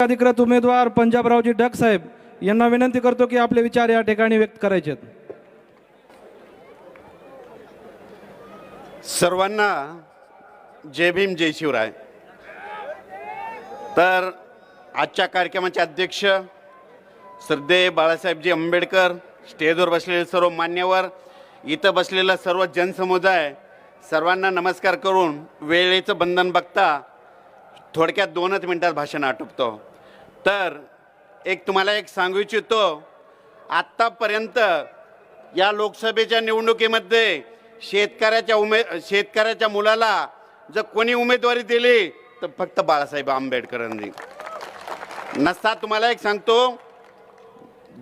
अधिकृत उमेदवार पंजाबरावजी डग साहेब यांना विनंती करतो की आपले विचार या ठिकाणी व्यक्त करायचे आहेत सर्वांना जय भीम जय शिवराय. तर आजच्या कार्यक्रमाचे अध्यक्ष श्रद्धेय बाळासाहेबजी आंबेडकर स्टेजवर बसलेले सर्व मान्यवर इथं बसलेला सर्व जनसमुदाय सर्वांना नमस्कार करून वेळेचं बंधन बघता थोडक्यात दोनच मिनिटात भाषण आटोपतो. तर एक तुम्हाला एक सांगू इच्छितो आत्तापर्यंत या लोकसभेच्या निवडणुकीमध्ये शेतकऱ्याच्या उमे शेतकऱ्याच्या मुलाला जर कोणी उमेदवारी दिली तर फक्त बाळासाहेब आंबेडकरांनी. नसता तुम्हाला एक सांगतो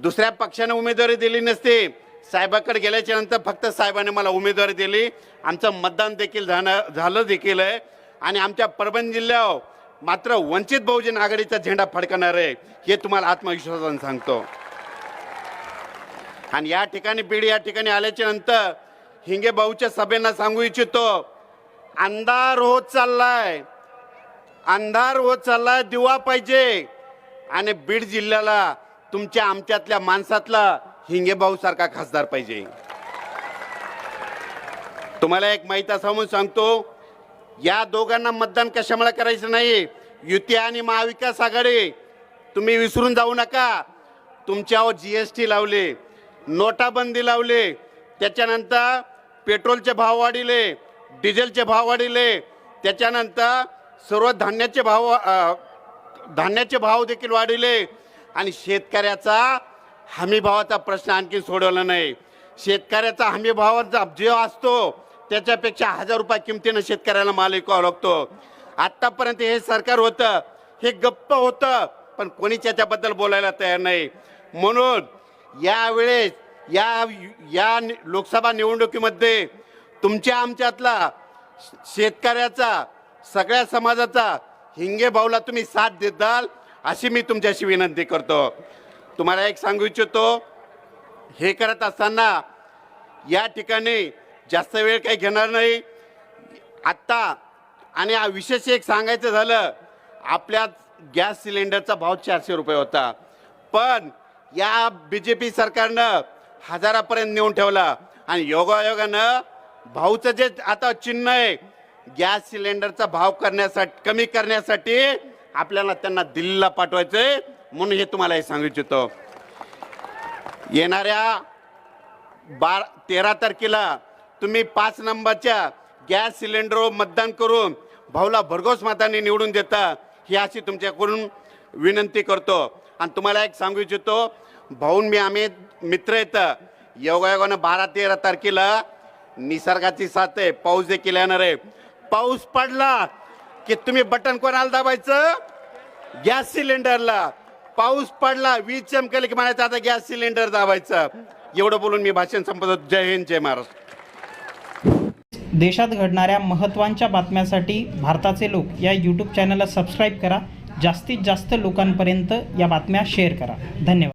दुसऱ्या पक्षाने उमेदवारी दिली नसती साहेबाकडे गेल्याच्यानंतर फक्त साहेबाने मला उमेदवारी दिली. आमचं मतदान देखील झालं झालं देखील आहे. आणि आमच्या परभणी जिल्ह्यावर मात्र वंचित बहुजन आघाडीचा झेंडा फडकणार आहे हे तुम्हाला आत्मविश्वासानं सांगतो. आणि या ठिकाणी बीड या ठिकाणी आल्याच्यानंतर हिंगे भाऊच्या सभेंना सांगू इच्छितो अंधार होत चाललाय. अंधार होत चाललाय दिवा पाहिजे. आणि बीड जिल्ह्याला तुमच्या आमच्यातल्या माणसातला हिंगे भाऊ सारखा खासदार पाहिजे. तुम्हाला एक माहीत असा म्हणून सांगतो या दोघांना मतदान कशामुळे करायचं नाही युती आणि महाविकास आघाडी तुम्ही विसरून जाऊ नका. तुमच्यावर जी एस टी लावले नोटाबंदी लावले त्याच्यानंतर पेट्रोलचे भाव वाढिले डिझेलचे भाव वाढिले त्याच्यानंतर सर्व धान्याचे भाव धान्याचे भाव देखील वाढिले आणि शेतकऱ्याचा हमीभावाचा प्रश्न आणखी सोडवला नाही. शेतकऱ्याचा हमीभावाचा जो असतो त्याच्यापेक्षा हजार रुपये किमतीनं शेतकऱ्याला माल विकावा लागतो. आत्तापर्यंत हे सरकार होतं हे गप्प होतं पण कोणीच याच्याबद्दल बोलायला तयार नाही. म्हणून यावेळेस या या नि- लोकसभा निवडणुकीमध्ये तुमच्या आमच्यातला शेतकऱ्याचा सगळ्या समाजाचा हिंगे भाऊला तुम्ही साथ देताल अशी मी तुमच्याशी विनंती करतो. तुम्हाला एक सांगू इच्छितो हे करत असताना या ठिकाणी जास्त वेळ काही घेणार नाही. आत्ता आणि विशेष एक सांगायचं झालं आपल्या गॅस सिलेंडरचा भाव चारशे रुपये होता. पण या बी जे पी सरकारनं हजारापर्यंत नेऊन ठेवला आणि योगायोगानं भाऊचं जे आता चिन्ह आहे गॅस सिलेंडरचा भाव करण्यासाठी कमी करण्यासाठी आपल्याला त्यांना दिल्लीला पाठवायचंय म्हणून हे तुम्हाला हे सांगू इच्छितो. येणाऱ्या बार तेरा तारखेला तुम्ही पाच नंबरच्या गॅस सिलेंडर मतदान करून भाऊला भरघोस मताने निवडून देता ही अशी तुमच्याकडून विनंती करतो. आणि तुम्हाला एक सांगू इच्छितो भाऊन मी आम्ही मित्र येतं योगायोगानं बारा तेरा तारखेला निसर्गाची साथ आहे पाऊस देखील येणार आहे. पाऊस पडला की तुम्ही बटन कोणाला दाबायचं? गॅस सिलेंडरला. पाऊस पडला वीज चमकली की म्हणायचं आता गॅस सिलेंडर दाबायचं. एवढं बोलून मी भाषण संपवतो. जय हिंद जय महाराष्ट्र. देशात घडणाऱ्या महत्त्वांच्या बातम्यांसाठी भारताचे लोक या यूट्यूब चॅनलला सबस्क्राईब करा. जास्तीत जास्त लोकांपर्यंत या बातम्या शेअर करा. धन्यवाद.